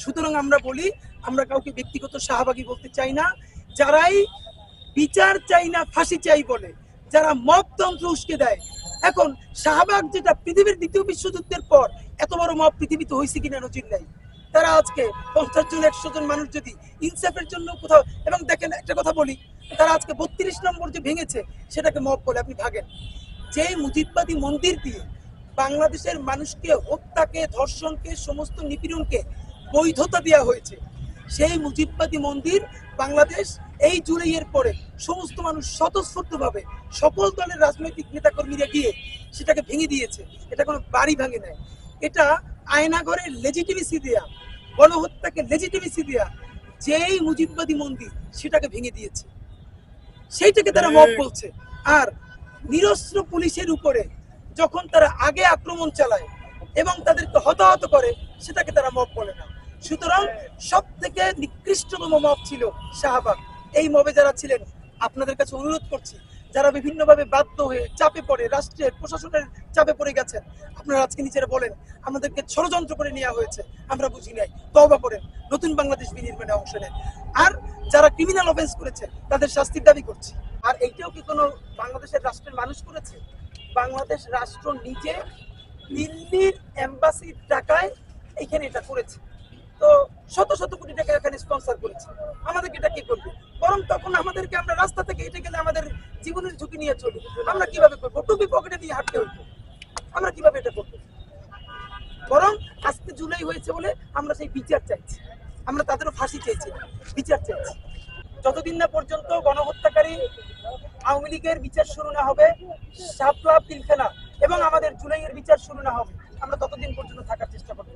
সুতরাং আমরা বলি, আমরা কাউকে ব্যক্তিগত শাহবাগী বলতে চাই না। যারাই বিচার চাই না, ফাঁসি চাই বলে, যারা মবতন্ত্র উস্কে দেয়। এখন শাহবাগ যেটা পৃথিবীর দ্বিতীয় বিশ্বযুদ্ধের পর এত বড় মব পৃথিবীতে হয়েছে কিনা নজির নাই। তারা আজকে পঞ্চাশ জন, একশো জন মানুষ যদি ইনসাফের জন্য কোথাও, এবং দেখেন একটা কথা বলি, তারা আজকে বত্রিশ নম্বর যে ভেঙেছে, সেটাকে মব বলে আপনি ভাগেন। যেই মুজিববাদী মন্দির দিয়ে বাংলাদেশের মানুষকে হত্যাকে, ধর্ষণকে, সমস্ত নিপীড়নকে বৈধতা দেওয়া হয়েছে। সেই মুজিববাদী মন্দির বাংলাদেশ এই জুলাইয়ের পরে সমস্ত মানুষ স্বতঃস্ফূর্তভাবে সকল দলের রাজনৈতিক নেতাকর্মীরা গিয়ে সেটাকে ভেঙে দিয়েছে। এটা কোনো বাড়ি ভাঙে নেয় এটা আয়নাঘরের লেজিটিমেসি দেয়া গণহত্যাকে লেজিটিমেসি দেয়া যেই মুজিববাদী মন্দির সেটাকে ভেঙে দিয়েছে। সেইটাকে তারা মব বলছে। আর নিরস্ত্র পুলিশের উপরে যখন তারা আগে আক্রমণ চালায় এবং তাদেরকে হতাহত করে সেটাকে তারা মব বলে না। সুতরাং সব থেকে নিকৃষ্টতম মব ছিল শাহবাগ। এই মবে যারা ছিলেন, আপনাদের কাছে অনুরোধ করছি, যারা বিভিন্নভাবে বাধ্য হয়ে চাপে পড়ে, রাষ্ট্রের, প্রশাসনের চাপে পড়ে গেছেন, আপনারা আজকে নিজেরা বলেন, আমাদেরকে ষড়যন্ত্র করে নেওয়া হয়েছে, আমরা বুঝি নাই। তবা করেন, নতুন বাংলাদেশ বিনির্মাণে অংশ নেন। আর যারা ক্রিমিনাল অফেন্স করেছে, তাদের শাস্তির দাবি করছি। আর এইটাও কি কোনো বাংলাদেশের রাষ্ট্রের মানুষ করেছে? বাংলাদেশ রাষ্ট্র নিজে দিল্লির এম্বাসির টাকায় এখানে এটা করেছে। তো শত শত কোটি টাকা এখানে স্পন্সর করেছে। আমাদেরকে এটা কি করবে? বরং তখন আমাদেরকে আমরা রাস্তা থেকে এটা গেলে আমাদের জীবনের ঝুঁকি নিয়ে চলি। আমরা কীভাবে করব? টুপি পকেটে নিয়ে হাঁটতে হইতো আমরা কীভাবে এটা করব? বরং আজকে জুলাই হয়েছে বলে আমরা সেই বিচার চাইছি। আমরা তাদেরও ফাঁসি চাইছি বিচার চাইছি। যতদিন না পর্যন্ত গণহত্যাকারী আওয়ামী লীগের বিচার শুরু না হবে সাতলা পিলখানা এবং আমাদের জুলাইয়ের বিচার শুরু না হবে, আমরা ততদিন পর্যন্ত থাকার চেষ্টা করব